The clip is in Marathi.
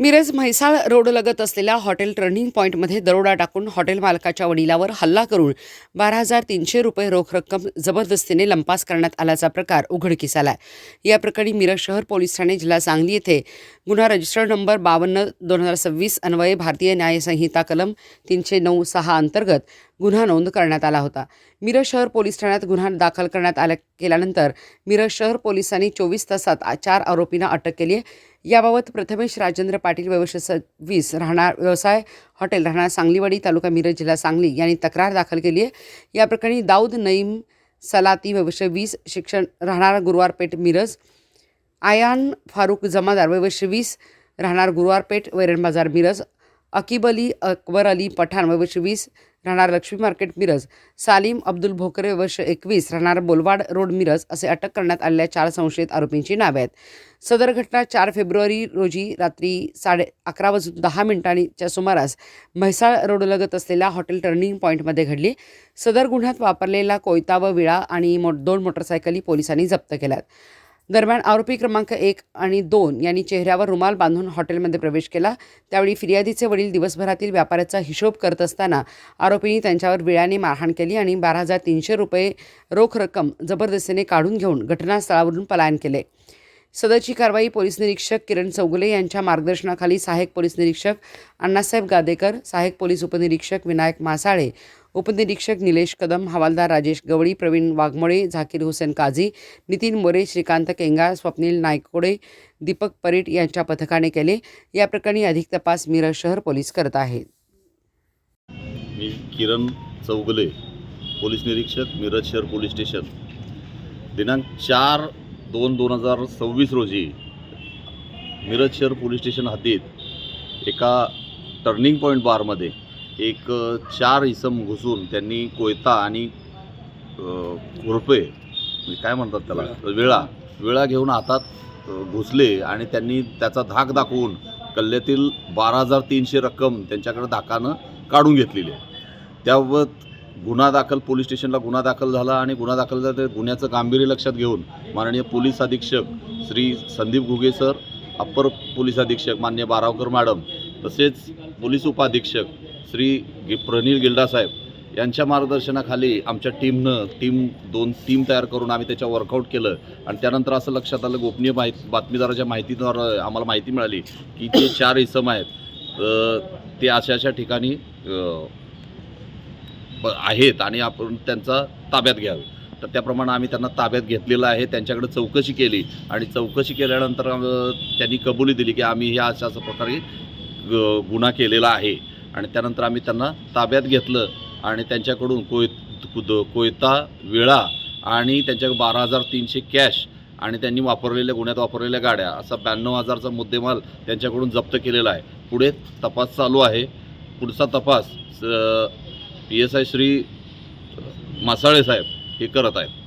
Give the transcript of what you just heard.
मिरज म्हैसाळ रोडलगत असलेल्या हॉटेल टर्निंग पॉईंटमध्ये दरोडा टाकून हॉटेल मालकाच्या वडिलावर हल्ला करून बारा हजार तीनशे रुपये रोख रक्कम जबरदस्तीने लंपास करण्यात आल्याचा प्रकार उघडकीस आला या प्रकरणी मिरज शहर पोलीस ठाणे जिल्हा सांगली येथे गुन्हा रजिस्टर्ड नंबर बावन्न दोन हजार सव्वीस अन्वये भारतीय न्यायसंहिता कलम तीनशे नऊ सहा अंतर्गत गुन्हा नोंद करण्यात आला होता. मिरज शहर पोलीस ठाण्यात गुन्हा दाखल करण्यात आल्या केल्यानंतर मिरज शहर पोलिसांनी चोवीस तासात चार आरोपींना अटक केली आहे. याबाबत प्रथमेश राजेंद्र पाटील व्यवसाय सव्वीस राहणार व्यवसाय हॉटेल राहणार सांगलीवाडी तालुका मिरज जिल्हा सांगली यांनी तक्रार दाखल केली आहे. या प्रकरणी दाऊद नईम सलाती व्यवसाय वीस शिक्षण राहणार गुरुवारपेठ मिरज आयान फारुक जमादार वयोवर्ष वीस राहणार गुरुवारपेठ वैरण बाजार मिरज अकीब अली अकबर अली पठाण वयोवर्ष वीस राहणार लक्ष्मी मार्केट मिरज. सालीम अब्दुल भोकरे वर्ष एकवीस राहणार बोलवाड रोड मिरज असे अटक करण्यात आलेल्या चार संशयित आरोपींची नावे आहेत. सदर घटना चार फेब्रुवारी रोजी रात्री साडे अकरा वाजून दहा मिनिटांच्या सुमारास म्हैसाळ रोडलगत असलेल्या हॉटेल टर्निंग पॉईंटमध्ये घडली. सदर गुन्ह्यात वापरलेला कोयता व विळा आणि मो दोन मोटरसायकली पोलिसांनी जप्त केल्यात. दरम्यान आरोपी क्रमांक एक आणि दोन यांनी चेहऱ्यावर रुमाल बांधून हॉटेलमध्ये प्रवेश केला. त्यावेळी फिर्यादीचे वडील दिवसभरातील व्यापाराचा हिशोब करत असताना आरोपींनी त्यांच्यावर विळ्याने मारहाण केली आणि बारा हजार तीनशे रुपये रोख रक्कम जबरदस्तीने काढून घेऊन घटनास्थळावरून पलायन केले. सदरची कारवाई पोलीस निरीक्षक किरण चौगुले यांच्या मार्गदर्शनाखाली सहाय्यक पोलीस निरीक्षक अण्णासाहेब गादेकर सहाय्यक पोलीस उपनिरीक्षक विनायक मासाळे उपनिरीक्षक निलेश कदम हवालदार राजेश गवळी प्रवीण वाघमोळे झाकीर हुसेन काझी नितीन मोरे श्रीकांत केंगार स्वप्नील नायकोडे दीपक परीट यांच्या पथकाने केले. या प्रकरणी अधिक तपास मिरज शहर पोलीस करत आहेत. मी किरण चौगले पोलीस निरीक्षक मिरज शहर पोलीस स्टेशन. दिनांक चार दोन दोन हजार सव्वीस रोजी मिरज शहर पोलीस स्टेशन हद्दीत एका टर्निंग पॉईंट बारमध्ये एक चार इसम घुसून त्यांनी कोयता आणि खुरपे म्हणजे काय म्हणतात त्याला? विळा. विळा. घेऊन हातात घुसले आणि त्यांनी त्याचा धाक दाखवून कल्ल्यातील बारा हजार तीनशे रक्कम त्यांच्याकडे धाकानं काढून घेतलेली आहे. त्याबाबत गुन्हा दाखल पोलीस स्टेशनला गुन्हा दाखल झाला आणि गुन्हा दाखल झाला तर गुन्ह्याचं गांभीर्य लक्षात घेऊन माननीय पोलीस अधीक्षक Shri Sandeep Ghuge sir upper police अधीक्षक मान्य बारावकर मॅडम तसेच पोलीस उपाधीक्षक श्री प्रनिल गिल्डासाहेब यांच्या मार्गदर्शनाखाली आमच्या टीमनं टीम दोन टीम तयार करून आम्ही त्याच्या वर्कआउट केलं. आणि त्यानंतर असं लक्षात आलं गोपनीय माहिती बातमीदाराच्या माहितीद्वारे आम्हाला माहिती मिळाली की जे चार इसम आहेत. ते अशा अशा ठिकाणी आहेत आणि आपण त्यांचा ताब्यात घ्यावे. तर त्याप्रमाणे आम्ही त्यांना ताब्यात घेतलेलं आहे त्यांच्याकडे चौकशी केली आणि चौकशी केल्यानंतर त्यांनी कबुली दिली की आम्ही ह्या अशा अशा प्रकारे ग- गुन्हा केलेला आहे. आणि त्यानंतर आम्ही त्यांना ताब्यात घेतलं आणि त्यांच्याकडून कोय कुद- कोयता विळा आणि त्यांच्या बारा हजार तीनशे कॅश आणि त्यांनी वापरलेल्या गुन्ह्यात वापरलेल्या गाड्या असा ब्याण्णव हजारचा मुद्देमाल त्यांच्याकडून जप्त केलेला आहे. पुढे तपास चालू आहे. पुढचा तपास P S I Shri Masale साहेब हे करत आहेत.